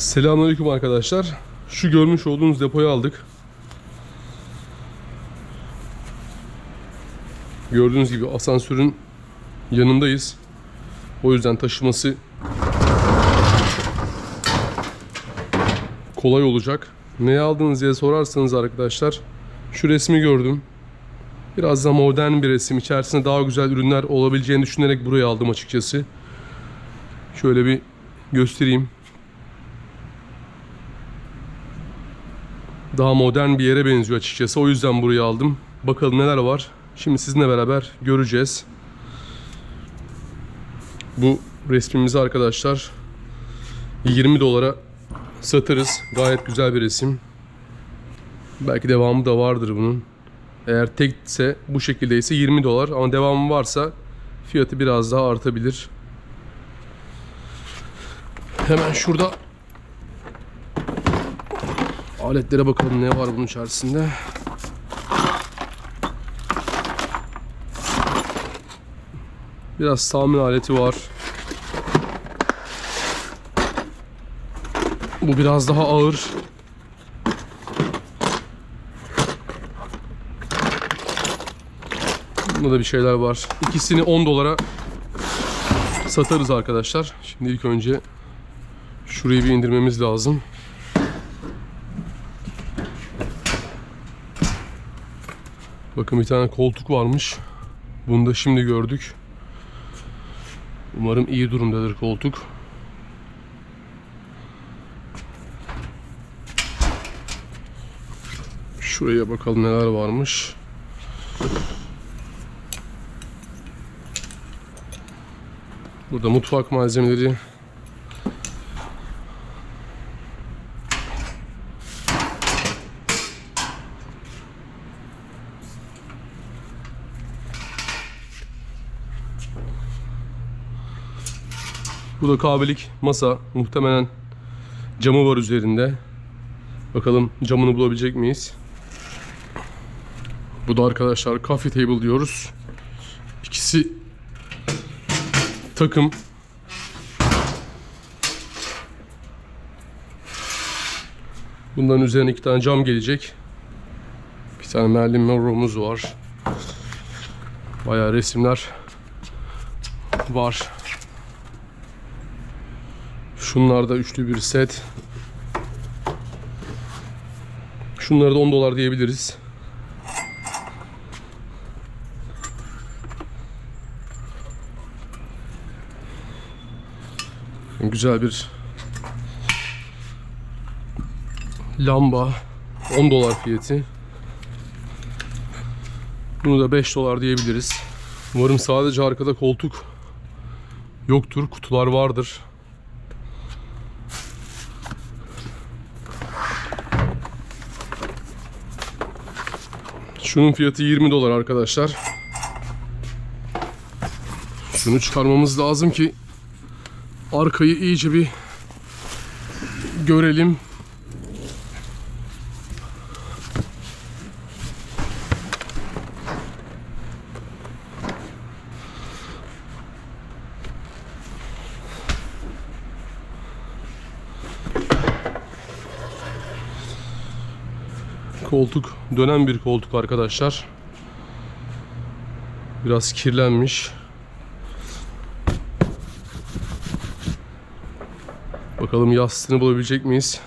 Selamünaleyküm arkadaşlar. Şu görmüş olduğunuz depoyu aldık. Gördüğünüz gibi asansörün yanındayız. O yüzden taşıması kolay olacak. Ne aldınız diye sorarsanız arkadaşlar şu resmi gördüm. Biraz da modern bir resim. İçerisinde daha güzel ürünler olabileceğini düşünerek buraya aldım açıkçası. Şöyle bir göstereyim. Daha modern bir yere benziyor açıkçası. O yüzden buraya aldım. Bakalım neler var. Şimdi sizinle beraber göreceğiz. Bu resmimizi arkadaşlar 20 dolara satarız. Gayet güzel bir resim. Belki devamı da vardır bunun. Eğer tekse bu şekildeyse 20 dolar ama devamı varsa fiyatı biraz daha artabilir. Hemen şurada aletlere bakalım ne var bunun içerisinde. Biraz tahmin aleti var. Bu biraz daha ağır. Bunda da bir şeyler var. İkisini 10 dolara satarız arkadaşlar. Şimdi ilk önce şurayı bir indirmemiz lazım. Bakın bir tane koltuk varmış. Bunu da şimdi gördük. Umarım iyi durumdadır koltuk. Şuraya bakalım neler varmış. Burada mutfak malzemeleri. Bu da kahvelik masa. Muhtemelen camı var üzerinde. Bakalım camını bulabilecek miyiz? Bu da arkadaşlar coffee table diyoruz. İkisi takım. Bunların üzerine iki tane cam gelecek. Bir tane Marilyn Monroe'muz var. Bayağı resimler var. Şunlar da üçlü bir set. Şunları da 10 dolar diyebiliriz. Güzel bir lamba 10 dolar fiyatı. Bunu da 5 dolar diyebiliriz. Umarım sadece arkada koltuk yoktur. Kutular vardır. Şunun fiyatı 20 dolar arkadaşlar. Şunu çıkarmamız lazım ki arkayı iyice bir görelim. Koltuk dönen bir koltuk arkadaşlar. Biraz kirlenmiş. Bakalım yastığını bulabilecek miyiz?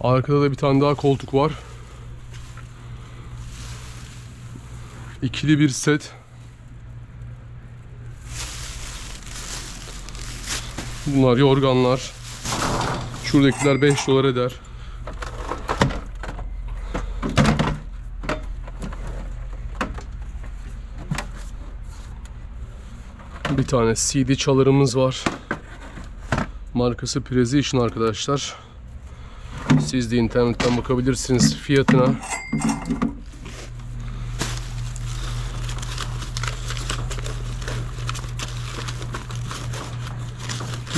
Arkada da bir tane daha koltuk var. İkili bir set. Bunlar yorganlar. Şuradakiler 5 dolar eder. Bir tane CD çalarımız var. Markası Precision arkadaşlar. Siz de internetten bakabilirsiniz fiyatına.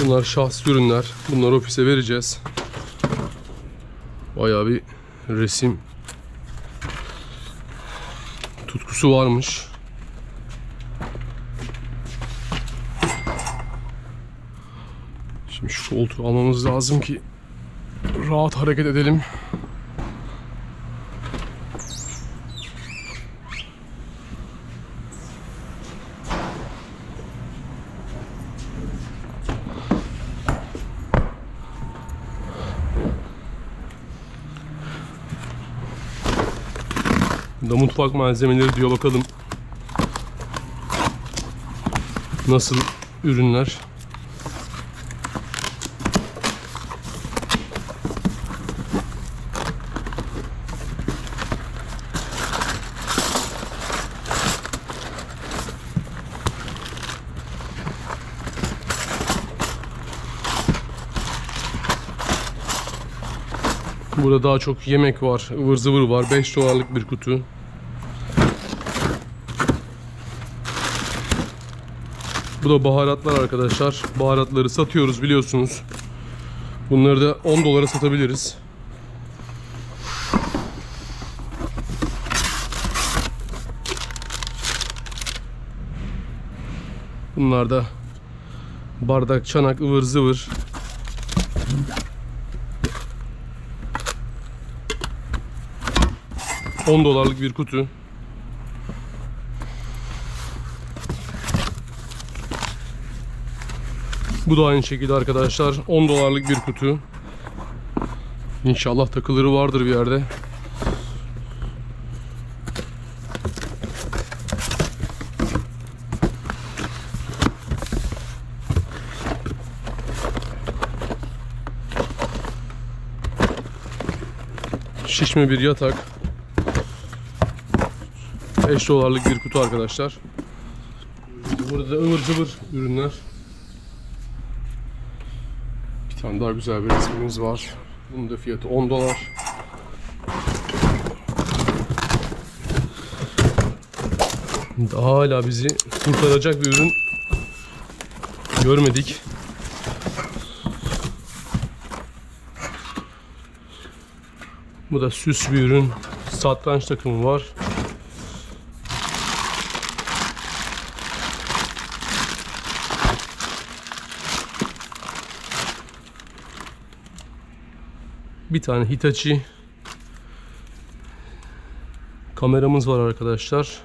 Bunlar şahsi ürünler. Bunları ofise vereceğiz. Bayağı bir resim tutkusu varmış. Şimdi şu koltuğu almamız lazım ki rahat hareket edelim. Da mutfak malzemeleri diyor bakalım. Nasıl ürünler? Burada daha çok yemek var, ıvır zıvır var. 5 dolarlık bir kutu. Bu da baharatlar arkadaşlar. Baharatları satıyoruz biliyorsunuz. Bunları da 10 dolara satabiliriz. Bunlar da bardak, çanak, ıvır zıvır. ...10 dolarlık bir kutu. Bu da aynı şekilde arkadaşlar 10 dolarlık bir kutu. İnşallah takıları vardır bir yerde. Şişme bir yatak. 5 dolarlık bir kutu arkadaşlar. Burada da ıvır zıvır ürünler. Bir tane daha güzel bir resmimiz var. Bunun da fiyatı 10 dolar. Daha hala bizi kurtaracak bir ürün görmedik. Bu da süs bir ürün. Satranç takımı var. Bir tane Hitachi kameramız var arkadaşlar.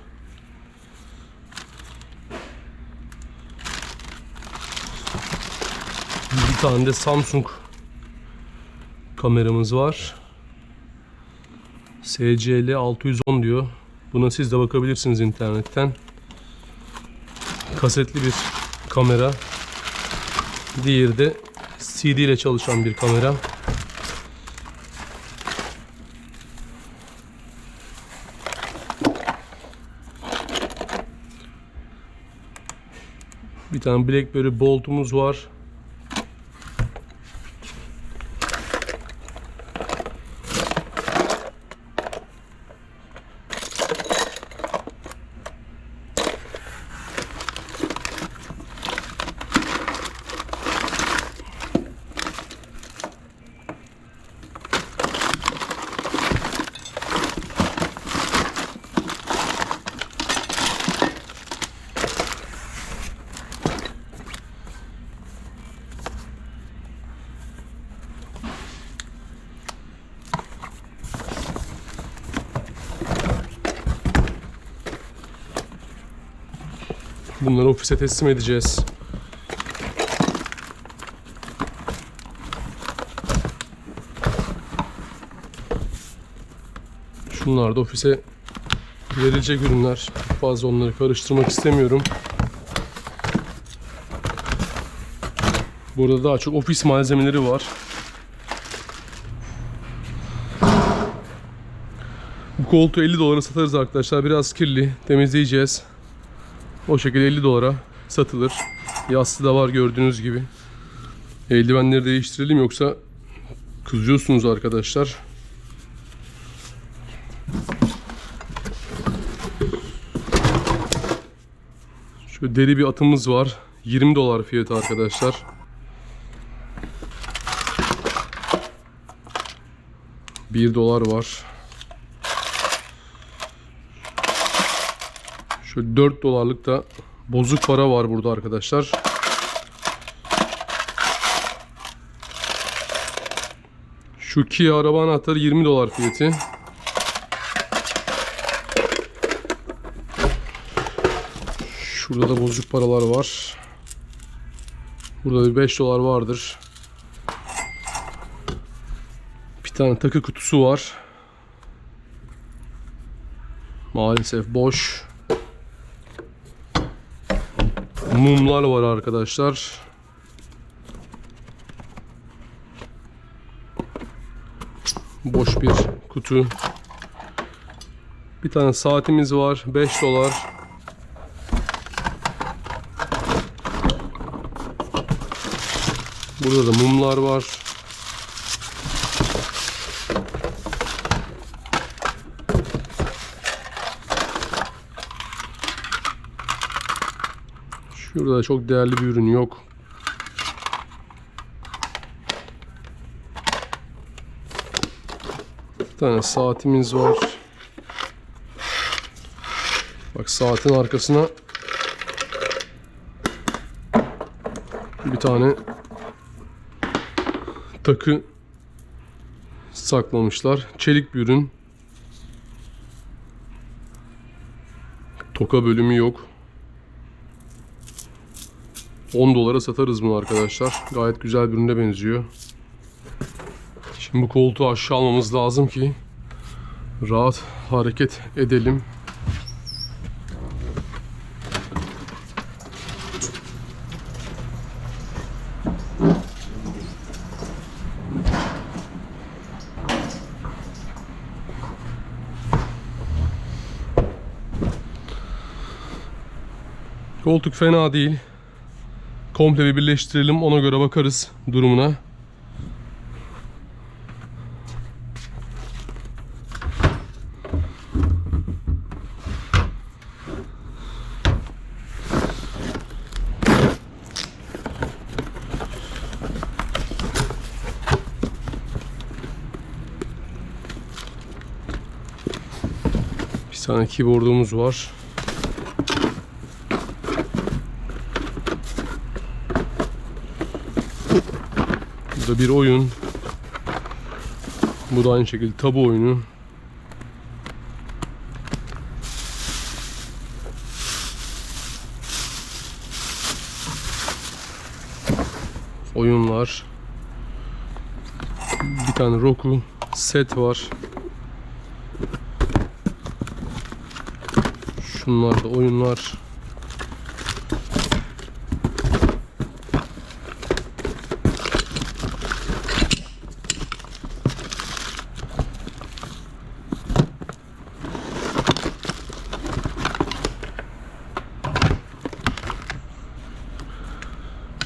Bir tane de Samsung kameramız var. SCL 610 diyor. Buna siz de bakabilirsiniz internetten. Kasetli bir kamera. Diğeri de CD ile çalışan bir kamera. Tane BlackBerry Bolt'umuz var. Bunları ofise teslim edeceğiz. Şunlar da ofise verilecek ürünler. Fazla onları karıştırmak istemiyorum. Burada daha çok ofis malzemeleri var. Bu koltuğu 50 dolara satarız arkadaşlar. Biraz kirli. Temizleyeceğiz. O şekilde 50 dolara satılır. Yassı da var gördüğünüz gibi. Eldivenleri değiştirelim yoksa kızıyorsunuz arkadaşlar. Şöyle deri bir atımız var. 20 dolar fiyatı arkadaşlar. Bir dolar var. Şöyle 4 dolarlık da bozuk para var burada arkadaşlar. Şu Kia araba anahtarı 20 dolar fiyatı. Şurada da bozuk paralar var. Burada bir 5 dolar vardır. Bir tane takı kutusu var. Maalesef boş. Mumlar var arkadaşlar. Boş bir kutu. Bir tane saatimiz var. 5 dolar. Burada da mumlar var. Şurada da çok değerli bir ürün yok. Bir tane saatimiz var. Bak saatin arkasına bir tane takı saklamışlar. Çelik bir ürün. Toka bölümü yok. 10 dolara satarız bunu arkadaşlar. Gayet güzel bir ürüne benziyor. Şimdi bu koltuğu aşağı almamız lazım ki rahat hareket edelim. Koltuk fena değil. Komple bir birleştirelim ona göre bakarız durumuna. Bir tane keyboardumuz var. Burada bir oyun. Bu da aynı şekilde tabu oyunu. Oyunlar. Bir tane Roku set var. Şunlar da oyunlar.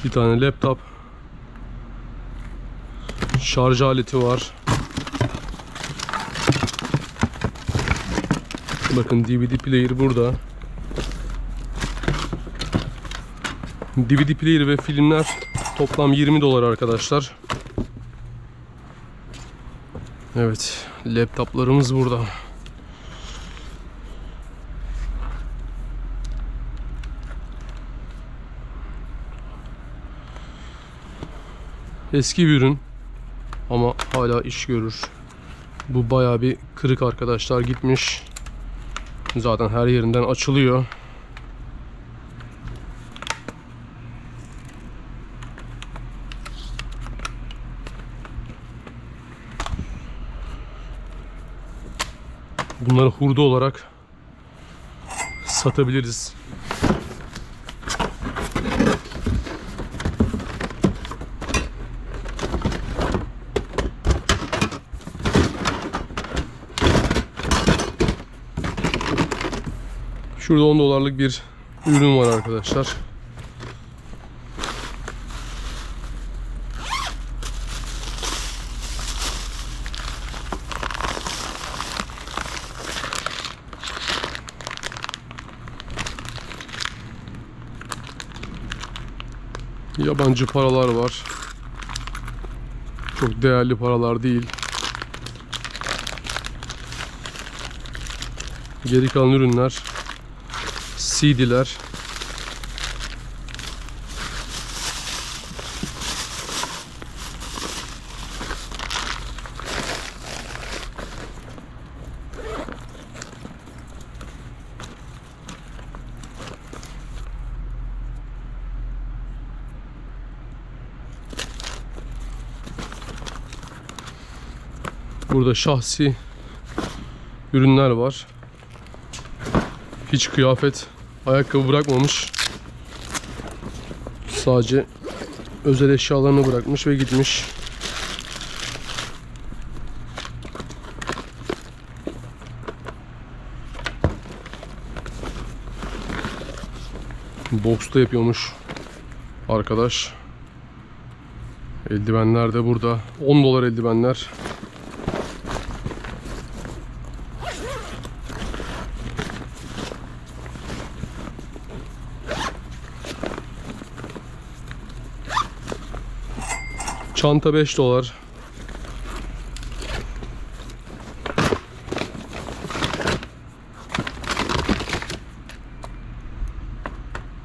Bir tane laptop. Şarj aleti var. Bakın DVD player burada. DVD player ve filmler toplam 20 dolar arkadaşlar. Evet, laptoplarımız burada. Eski bir ürün ama hala iş görür. Bu baya bir kırık arkadaşlar gitmiş. Zaten her yerinden açılıyor. Bunları hurda olarak satabiliriz. Şurada 10 dolarlık bir ürün var arkadaşlar. Yabancı paralar var. Çok değerli paralar değil. Geri kalan ürünler CD'ler. Burada şahsi ürünler var. Hiç kıyafet ayakkabı bırakmamış. Sadece özel eşyalarını bırakmış ve gitmiş. Boks'ta yapıyormuş arkadaş. Eldivenler de burada. 10 dolar eldivenler. Çanta 5 dolar.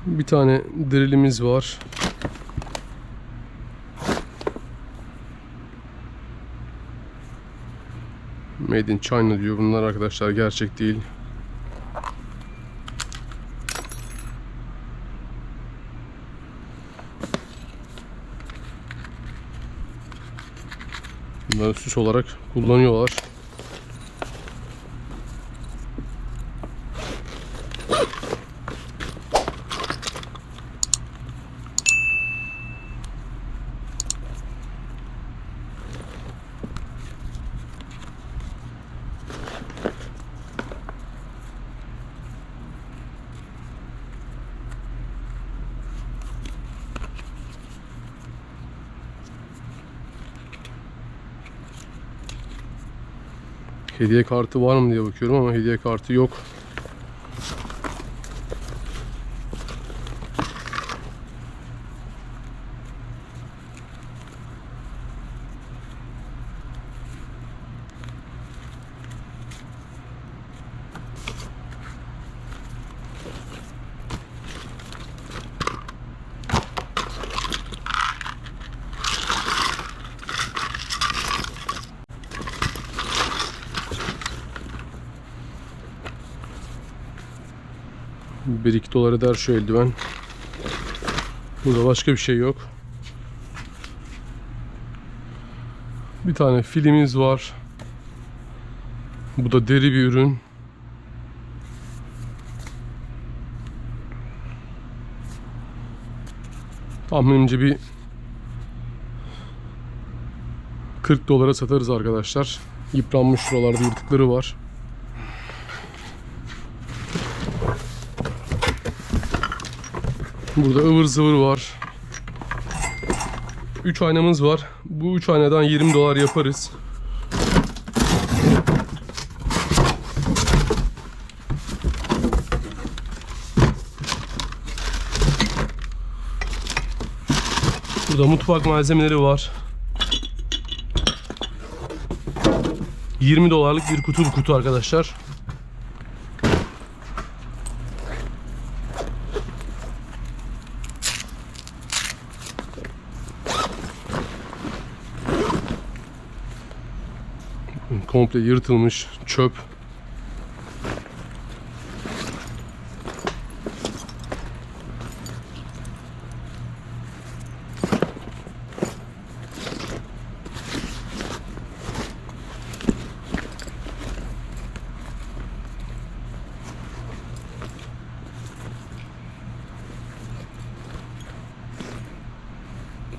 Bir tane drillimiz var. Made in China diyor. Bunlar arkadaşlar gerçek değil. Bunları süs olarak kullanıyorlar. Hediye kartı var mı diye bakıyorum ama hediye kartı yok. Bir iki dolar eder şu eldiven. Burada başka bir şey yok. Bir tane filimiz var. Bu da deri bir ürün. Tahminimce bir 40 dolara satarız arkadaşlar. Yıpranmış şuralarda yırtıkları var. Burada ıvır zıvır var. 3 aynamız var. Bu 3 aynadan 20 dolar yaparız. Burada mutfak malzemeleri var. 20 dolarlık bir kutu bu kutu arkadaşlar. Komple yırtılmış çöp.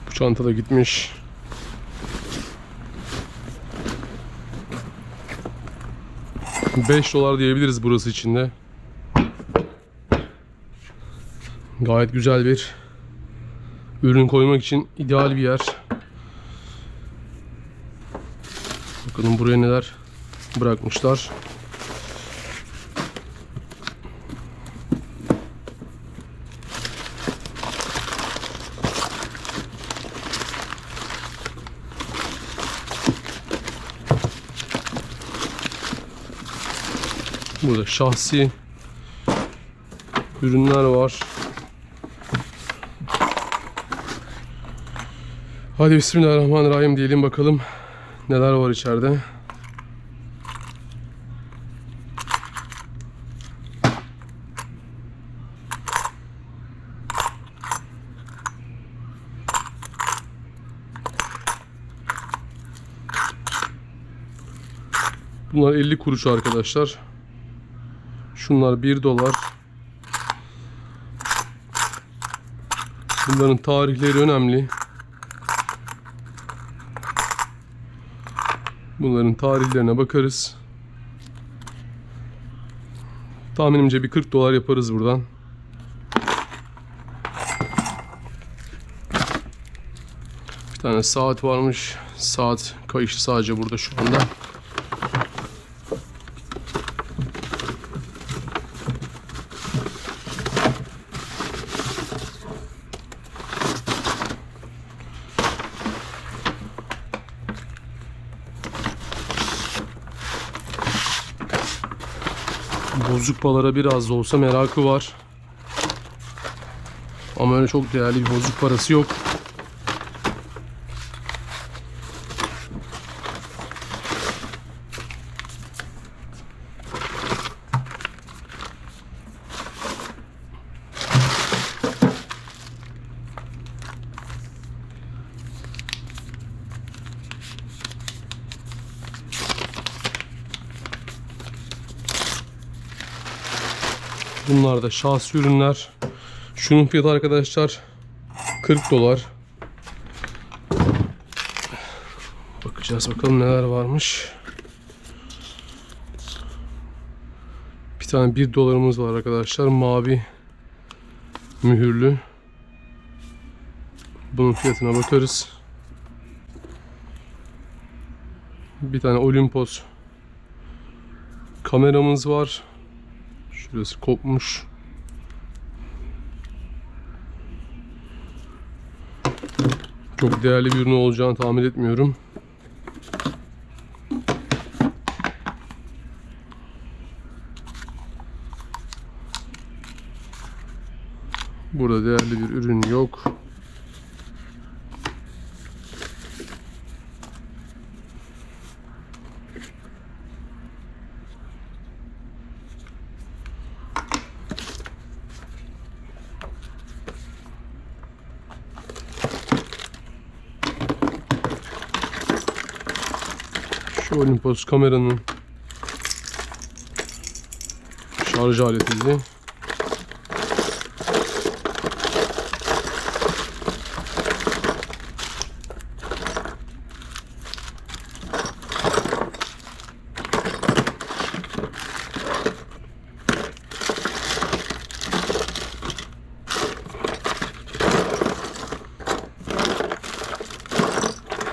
Bu çanta da gitmiş. Beş dolar diyebiliriz burası içinde. Gayet güzel bir ürün koymak için ideal bir yer. Bakın buraya neler bırakmışlar. Burada şahsi ürünler var. Hadi Bismillahirrahmanirrahim diyelim bakalım neler var içeride. Bunlar 50 kuruş arkadaşlar. Şunlar 1 dolar. Bunların tarihleri önemli. Bunların tarihlerine bakarız. Tahminimce bir 40 dolar yaparız buradan. Bir tane saat varmış. Saat kayışı sadece burada şu anda. Bozuk biraz da olsa merakı var. Ama öyle çok değerli bir bozuk parası yok. Bunlar da şahsi ürünler. Şunun fiyatı arkadaşlar 40 dolar. Bakacağız bakalım neler varmış. Bir tane 1 dolarımız var arkadaşlar. Mavi mühürlü. Bunun fiyatına bakarız. Bir tane Olympus kameramız var. Şurası kopmuş. Çok değerli bir ürün olacağını tahmin etmiyorum. Burada değerli bir ürün Olympus kameranın şarj aletiydi.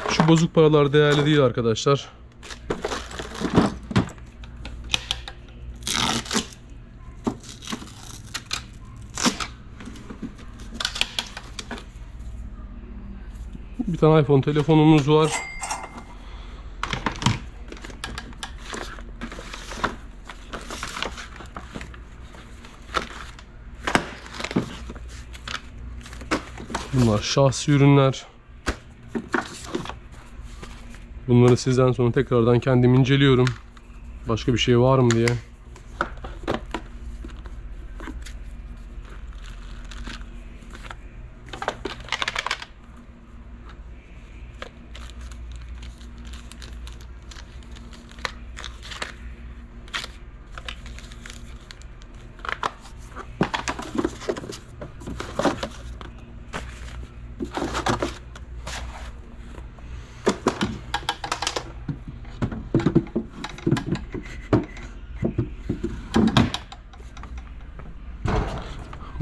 Şu bozuk paralar değerli değil arkadaşlar. Tane iPhone telefonumuz var. Bunlar şahsi ürünler. Bunları sizden sonra tekrardan kendim inceliyorum. Başka bir şey var mı diye.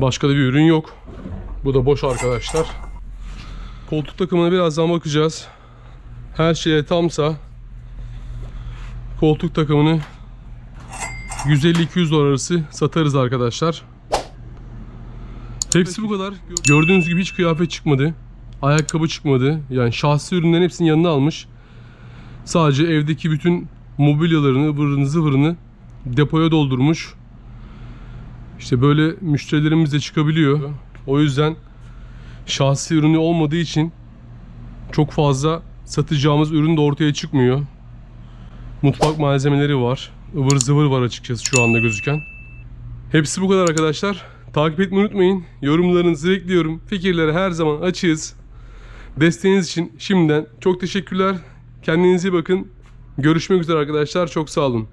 Başka da bir ürün yok. Bu da boş arkadaşlar. Koltuk takımına birazdan bakacağız. Her şeye tamsa koltuk takımını 150-200 dolar arası satarız arkadaşlar. Hepsi bu kadar. Gördüğünüz gibi hiç kıyafet çıkmadı. Ayakkabı çıkmadı. Yani şahsi ürünlerin hepsini yanına almış. Sadece evdeki bütün mobilyalarını, ıvırını zıvırını depoya doldurmuş. İşte böyle müşterilerimiz de çıkabiliyor. O yüzden şahsi ürünü olmadığı için çok fazla satacağımız ürün de ortaya çıkmıyor. Mutfak malzemeleri var. ıvır zıvır var açıkçası şu anda gözüken. Hepsi bu kadar arkadaşlar. Takip etmeyi unutmayın. Yorumlarınızı bekliyorum. Fikirlere her zaman açığız. Desteğiniz için şimdiden çok teşekkürler. Kendinize bakın. Görüşmek üzere arkadaşlar. Çok sağ olun.